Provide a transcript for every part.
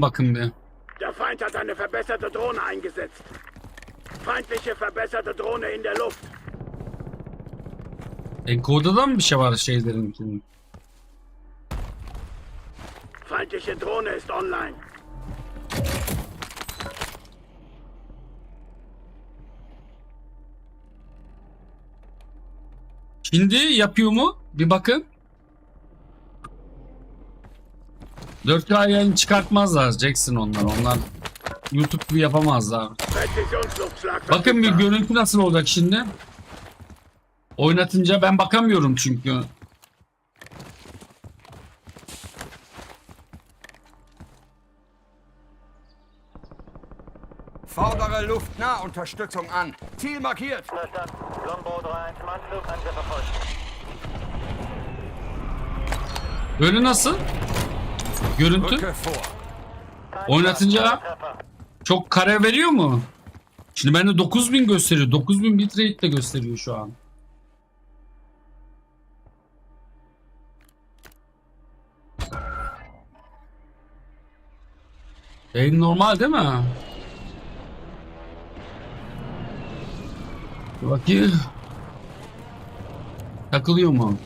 bakın bir. Der Feind hat eine verbesserte Drohne eingesetzt. Feindliche verbesserte Drohne in der Luft. Encode'da da mı bir şey var şeylerin? Feindliche Drohne ist online. Şimdi yapıyor mu? Bir bakın. 4K yayın çıkartmazlar Jackson onlar. Onlar YouTube yapamazlar. Bakın bir görüntü nasıl olacak şimdi? Oynatınca ben bakamıyorum çünkü. Fordere Luftnahunterstützung an. Ziel markiert. Verstanden. Longbow 3 zum Anflug, Angriff erfolgt. Böyle nasıl? Görüntü oynatınca çok kare veriyor mu? Şimdi bende 9000 gösteriyor. 9000 bitrate de gösteriyor şu an. Yayın normal değil mi? Bakayım. Takılıyor mu?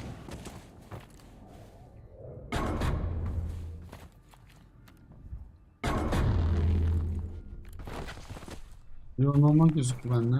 Yo normal gözüküyor bende.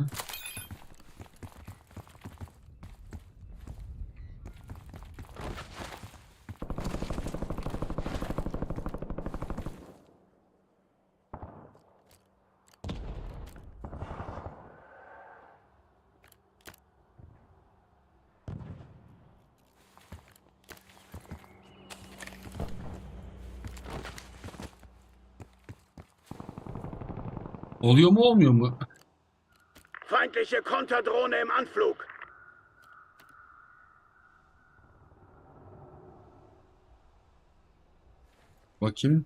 Oluyor mu olmuyor mu? Feindliche Konterdrohne im Anflug. Bakayım.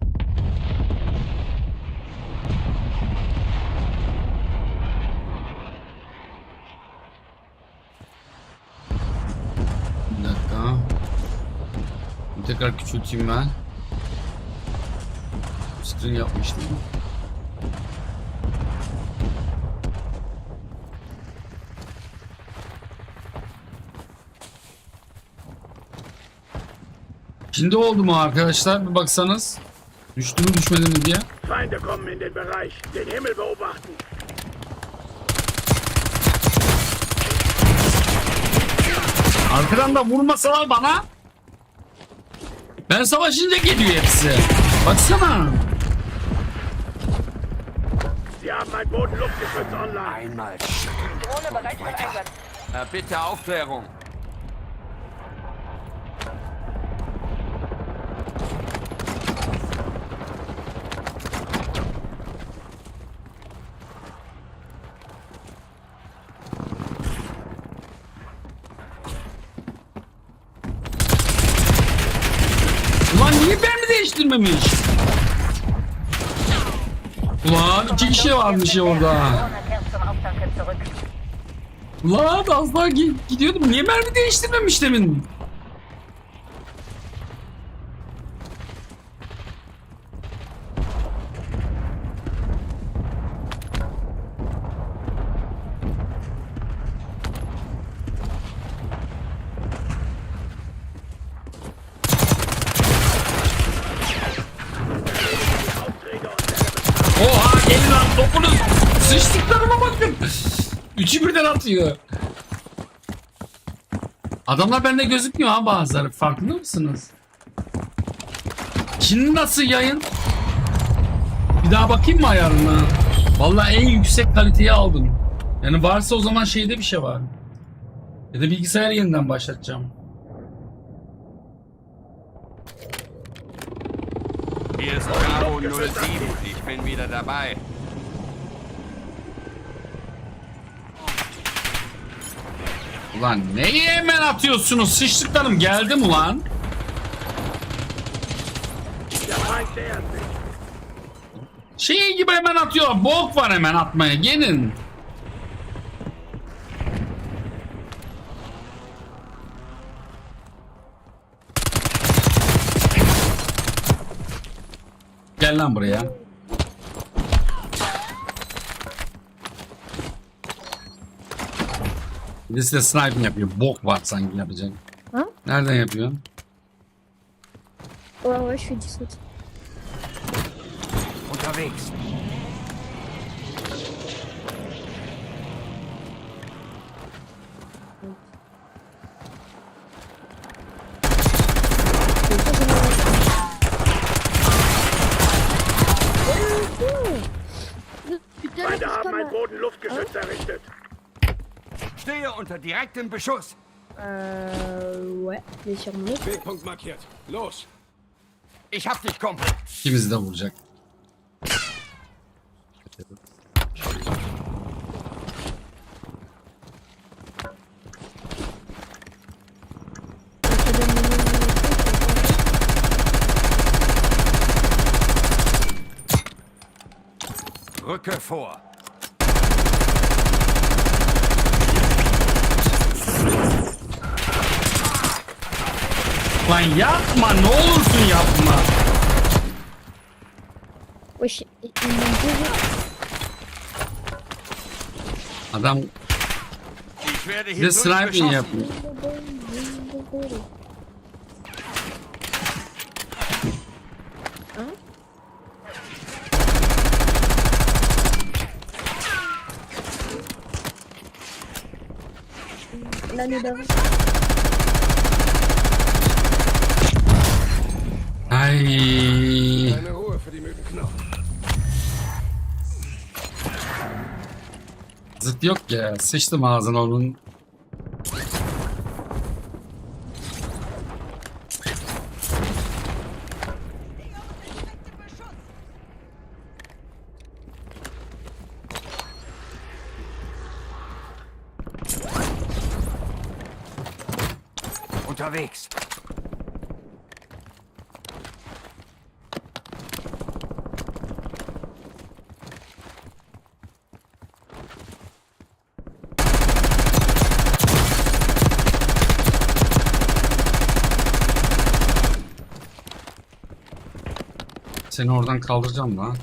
Bir dakika. Tekrar küçülteyim ben. Screen yapmıştım. Şimdi oldu mu arkadaşlar? Bir baksanız. Düştü mü düşmedi mi diye. Feinde kommen in den Bereich. Den Himmel beobachten. Arkadan da vurmasalar bana. Ben savaşınca geliyor hepsi. Baksana. Sie haben ein Boden-Luftgeschütz online. Einmal. Drohne bereit für Einsatz. Erbitte Aufklärung. Ulan niye mermi değiştirmemiş? Ulan iki kişi varmış ya orada. Ulan az daha gi- gidiyordum. Niye mermi değiştirmemiş demin? Oha gelin lan topunuz. Sıçtıklarıma bakın. Üçü birden atıyor. Adamlar bende gözükmüyor ha bazıları. Farkında mısınız? Şimdi nasıl yayın? Bir daha bakayım mı ayarına? Vallahi en yüksek kaliteyi aldım. Yani varsa o zaman şeyde bir şey var. Ya da bilgisayar yeniden başlatacağım. Hier ist Bravo 07. Ich bin wieder dabei. Ulan neyi hemen atıyorsunuz? Sıçtıklarım Feind nähert sich. Şey gibi hemen atıyor. Bok var hemen atmaya. Gelin. Gel Gel lan buraya. Bir de size sniping yapıyor. Bok var sanki yapacak. Ha? Nereden yapıyorsun? Ouais, ouais, je fais du saut. Unterwegs. Putain, Feinde là, haben ein putain, Bodenluftgeschütz errichtet. Stehe unter direktem Beschuss. Äh, ouais, sicher nicht. Wegpunkt markiert. Los. Ich hab dich, Kumpel. Gib es Daumen, Jack. Rücke vor. Lan yapma ne olursun yapma. M'a deux Adam bir hier de sniping yapıyor. Hein L'année d'avant. Ay. Eine Ruhe für. Zıt yok ya. Sıçtım ağzına onun. Unterwegs. Seni oradan kaldıracağım lan.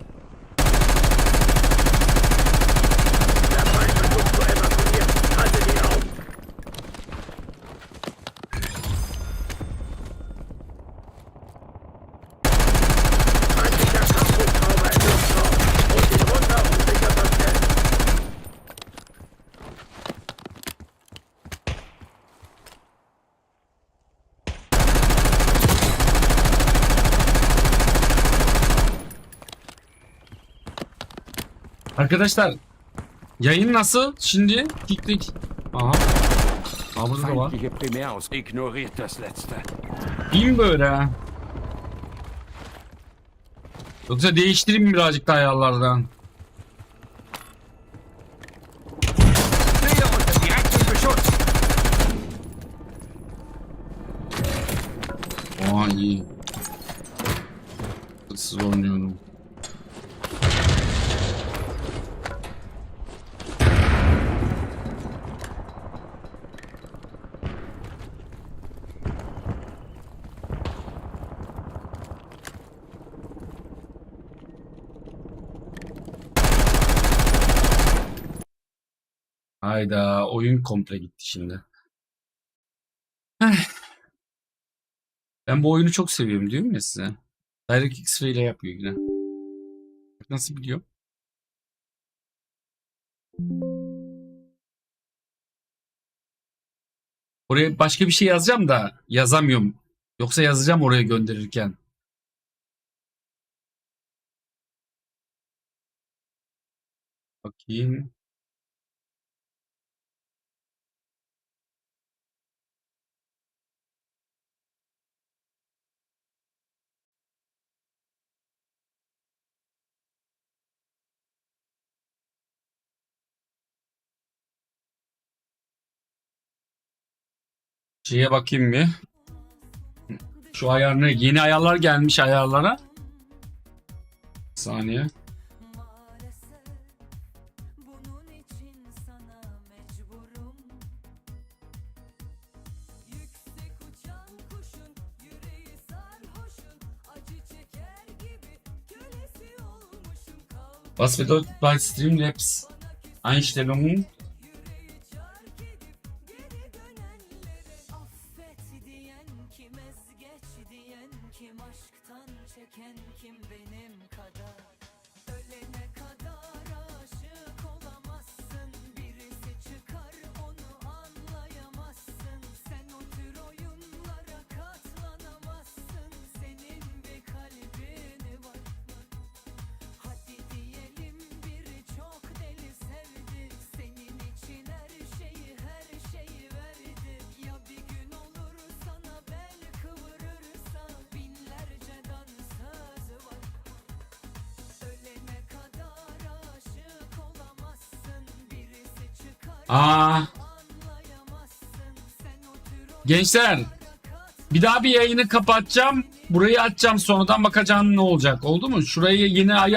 Arkadaşlar yayın nasıl? Şimdi kiklik. Aha. Aa burada da var. Feindliche Primäraus. Ignoriert das Letzte. İyi mi böyle? Yoksa değiştireyim birazcık daha ayarlardan? Aa iyi. Hırsız oynuyorum. Hayda oyun komple gitti şimdi. Heh. Ben bu oyunu çok seviyorum diyorum ya size. DirectX ile yapıyor yine. Nasıl biliyor? Oraya başka bir şey yazacağım da yazamıyorum. Yoksa yazacağım oraya gönderirken. Bakayım. Şeye bakayım bir. Şu ayarına yeni ayarlar gelmiş ayarlara. Bir saniye. Was bedeutet bei Streamlabs Einstellungen Aa. Gençler bir daha bir yayını kapatacağım. Burayı açacağım sonradan bakacağım ne olacak. Oldu mu? Şurayı yine ayar